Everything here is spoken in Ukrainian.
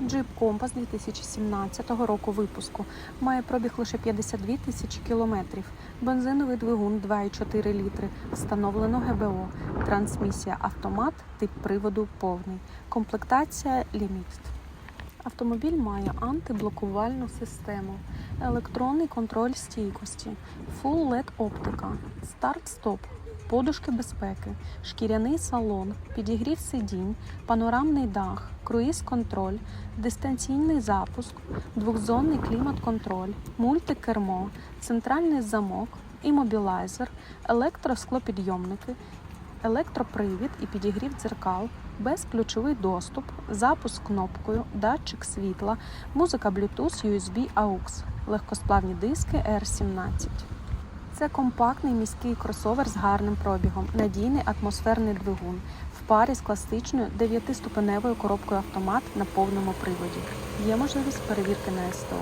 Jeep Compass 2017 року випуску. Має пробіг лише 52 тисячі кілометрів. Бензиновий двигун 2,4 літри. Встановлено ГБО. Трансмісія автомат, тип приводу повний. Комплектація лімікст. Автомобіль має антиблокувальну систему, електронний контроль стійкості, Full LED оптика, старт-стоп, подушки безпеки, шкіряний салон, підігрів сидінь, панорамний дах, круїз-контроль, дистанційний запуск, двохзонний клімат-контроль, мультикермо, центральний замок, імобілайзер, електросклопідйомники, електропривід і підігрів дзеркал, безключовий доступ, запуск кнопкою, датчик світла, музика Bluetooth, USB, AUX, легкосплавні диски R17. Це компактний міський кросовер з гарним пробігом, надійний атмосферний двигун в парі з класичною 9-ступеневою коробкою автомат на повному приводі. Є можливість перевірки на СТО.